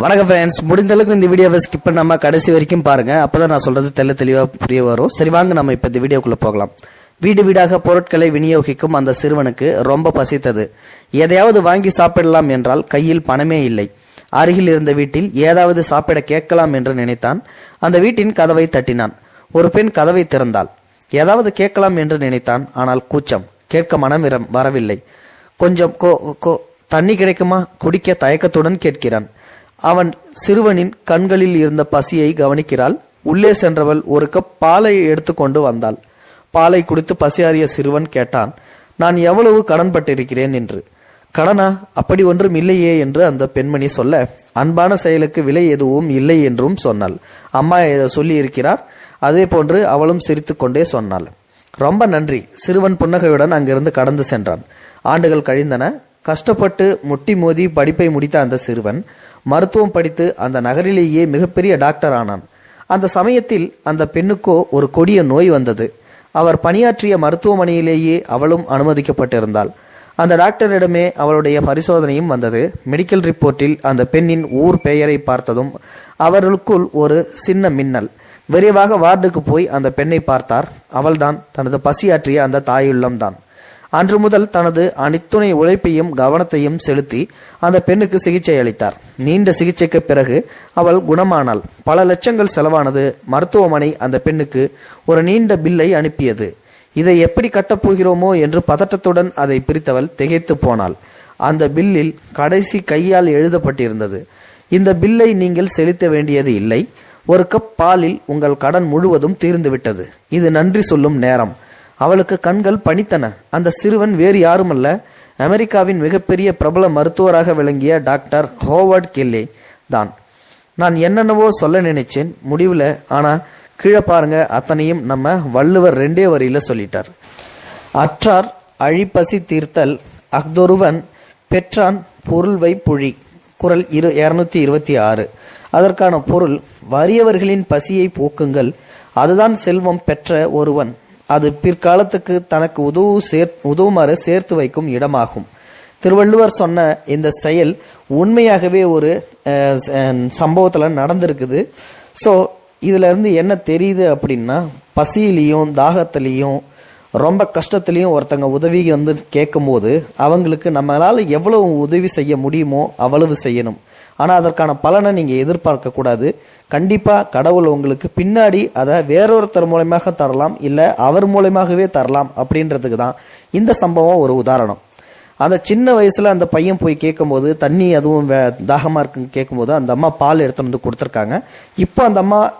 வணக்கம் ஃப்ரெண்ட்ஸ் முடிந்த அளவுக்கு இந்த வீடியோவை ஸ்கிப் பண்ணாம கடைசி வரைக்கும் பாருங்க. அப்பதான் நான் சொல்றது தெள்ள தெளிவா புரிய வரும். சரி வாங்க நம்ம இப்ப இந்த வீடியோக்குள்ள போகலாம். வீடு வீடாக பொருட்களை விநியோகிக்கும் அந்த சிறுவனுக்கு ரொம்ப பசித்தது. எதையாவது வாங்கி சாப்பிடலாம் என்றால் கையில் பணமே இல்லை. அருகில் இருந்த வீட்டில் ஏதாவது சாப்பிட கேட்கலாம் என்று நினைத்தான். அந்த வீட்டின் கதவை தட்டினான். ஒரு பெண் கதவை திறந்தாள். ஏதாவது கேட்கலாம் என்று நினைத்தான். ஆனால் கூச்சம். கேட்க மனம் வரவில்லை. கொஞ்சம் கோ கோ தண்ணி கிடைக்குமா? குடிக்க தயக்கத்துடன் கேட்கிறான். அவன் சிறுவனின் கண்களில் இருந்த பசியை கவனிக்கிறாள். உள்ளே சென்றவள் ஒரு கப் பாலை எடுத்துக்கொண்டு வந்தாள். பாலை குடித்து பசியாறிய சிறுவன் கேட்டான் நான் எவ்வளவு கடன்பட்டிருக்கிறேன்? என்று. கடனா? அப்படி ஒன்றும் இல்லையே என்று அந்த பெண்மணி சொல்ல அன்பான செயலுக்கு விலை எதுவும் இல்லை என்றும் சொன்னாள். அம்மா இதை சொல்லி இருக்கிறார் அதே போன்று அவளும் சிரித்துக்கொண்டே சொன்னாள். ரொம்ப நன்றி. சிறுவன் புன்னகையுடன் அங்கிருந்து கடந்து சென்றான். ஆண்டுகள் கழிந்தன. கஷ்டப்பட்டு முட்டி மோதி படிப்பை முடித்த அந்த சிறுவன் மருத்துவம் படித்து அந்த நகரிலேயே மிகப்பெரிய டாக்டர் ஆனான். அந்த சமயத்தில் அந்த பெண்ணுக்கோ ஒரு கொடிய நோய் வந்தது. அவர் பணியாற்றிய மருத்துவமனையிலேயே அவளும் அனுமதிக்கப்பட்டிருந்தாள். அந்த டாக்டரிடமே அவளுடைய பரிசோதனையும் வந்தது. மெடிக்கல் ரிப்போர்ட்டில் அந்த பெண்ணின் ஊர் பெயரை பார்த்ததும் அவர்களுக்குள் ஒரு சின்ன மின்னல். விரைவாக வார்டுக்கு போய் அந்த பெண்ணை பார்த்தார். அவள்தான் தனது பசியாற்றிய அந்த தாயுள்ளம்தான். அன்று முதல் தனது அனைத்துணை உழைப்பையும் கவனத்தையும் செலுத்தி அந்த பெண்ணுக்கு சிகிச்சை அளித்தார். நீண்ட சிகிச்சைக்கு பிறகு அவள் குணமானாள். பல லட்சங்கள் செலவானது மருத்துவமனை அந்த பெண்ணுக்கு ஒரு நீண்ட பில்லை அனுப்பியது. இதை எப்படி கட்டப்போகிறோமோ என்று பதட்டத்துடன் அதை பிரித்தவள் திகைத்து போனாள். அந்த பில்லில் கடைசி கையால் எழுதப்பட்டிருந்தது இந்த பில்லை நீங்கள் செலுத்த வேண்டியது இல்லை. ஒரு கப் பாலில் உங்கள் கடன் முழுவதும் தீர்ந்துவிட்டது. இது நன்றி சொல்லும் நேரம். அவளுக்கு கண்கள் பணித்தன. அந்த சிறுவன் வேறு யாருமல்ல. அமெரிக்காவின் மிகப்பெரிய பிரபல மருத்துவராக விளங்கிய டாக்டர் ஹோவர்ட் கெல்லே தான். நான் என்னென்னவோ சொல்ல நினைச்சேன் முடிவில் ஆனால் கீழே பாருங்க அத்தனையும் நம்ம வள்ளுவர் ரெண்டே வரியில் சொல்லிட்டார். அற்றார் அழிப்பசி தீர்த்தல் அஃதொருவன் பெற்றான் பொருள்வை புழி. குரல் இரு இருநூத்தி இருபத்தி ஆறு. அதற்கான பொருள் வறியவர்களின் பசியை போக்குங்கள் அதுதான் செல்வம் பெற்ற ஒருவன். அது பிற்காலத்துக்கு தனக்கு உதவு சேர் உதவுமாறு சேர்த்து வைக்கும் இடமாகும். திருவள்ளுவர் சொன்ன இந்த செயல் உண்மையாகவே ஒரு சம்பவத்தில் நடந்திருக்குது. ஸோ இதுல இருந்து என்ன தெரியுது அப்படின்னா பசியிலையும் தாகத்திலையும் ரொம்ப கஷ்டத்துலையும் ஒருத்தங்க உதவி வந்து கேட்கும்போது அவங்களுக்கு நம்மளால எவ்வளவு உதவி செய்ய முடியுமோ அவ்வளவு செய்யணும். ஆனால் அதற்கான பலனை நீங்கள் எதிர்பார்க்கக்கூடாது கண்டிப்பாக கடவுள் உங்களுக்கு பின்னாடி அதை வேறொருத்தர் மூலயமாக தரலாம் இல்லை அவர் மூலயமாகவே தரலாம் அப்படின்றதுக்கு தான் இந்த சம்பவம் ஒரு உதாரணம். அந்த சின்ன வயசில் அந்த பையன் போய் கேட்கும்போது தண்ணி அதுவும் வே- தாகமாக இருக்குன்னு கேட்கும்போது அந்த அம்மா பால் எடுத்துகிட்டு வந்து கொடுத்துருக்காங்க. இப்போ அந்த அம்மா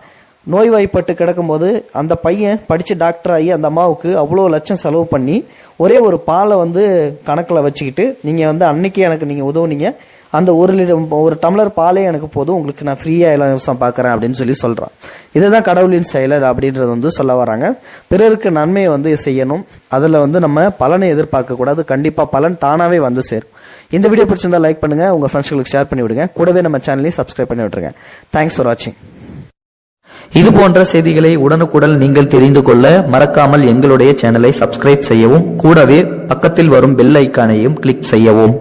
நோய்வாய்ப்பட்டு கிடக்கும்போது அந்த பையன் படித்து டாக்டர் ஆகி அந்த அம்மாவுக்கு அவ்வளோ லட்சம் செலவு பண்ணி ஒரே ஒரு பாலை வந்து கணக்கில் வச்சுக்கிட்டு நீங்கள் வந்து அன்னைக்கே எனக்கு நீங்கள் உதவுனீங்க. அந்த ஒரு லிட்டர் ஒரு டம்ளர் பாலே எனக்கு போதும் உங்களுக்கு நான் ஃப்ரீயாக இலவசம் பார்க்குறேன் அப்படின்னு சொல்லி சொல்கிறான் இதுதான் கடவுளின் செயலர் அப்படின்றது வந்து சொல்ல வராங்க. பிறருக்கு நன்மையை வந்து செய்யணும். அதில் வந்து நம்ம பலனை எதிர்பார்க்கக்கூடாது கண்டிப்பாக பலன் தானாகவே வந்து சேரும். இந்த வீடியோ பிடிச்சிருந்தா லைக் பண்ணுங்கள் உங்கள் ஃப்ரெண்ட்ஸ்களுக்கு ஷேர் பண்ணி விடுங்க. கூடவே நம்ம சேனலையும் சப்ஸ்கிரைப் பண்ணி விட்டுருங்க. தேங்க்ஸ் ஃபார் வாட்சிங் இது போன்ற செய்திகளை உடனுக்குடன் நீங்கள் தெரிந்து கொள்ள மறக்காமல் எங்களுடைய சேனலை சப்ஸ்கிரைப் செய்யவும் கூடவே பக்கத்தில் வரும் பெல் ஐக்கானையும் கிளிக் செய்யவும்.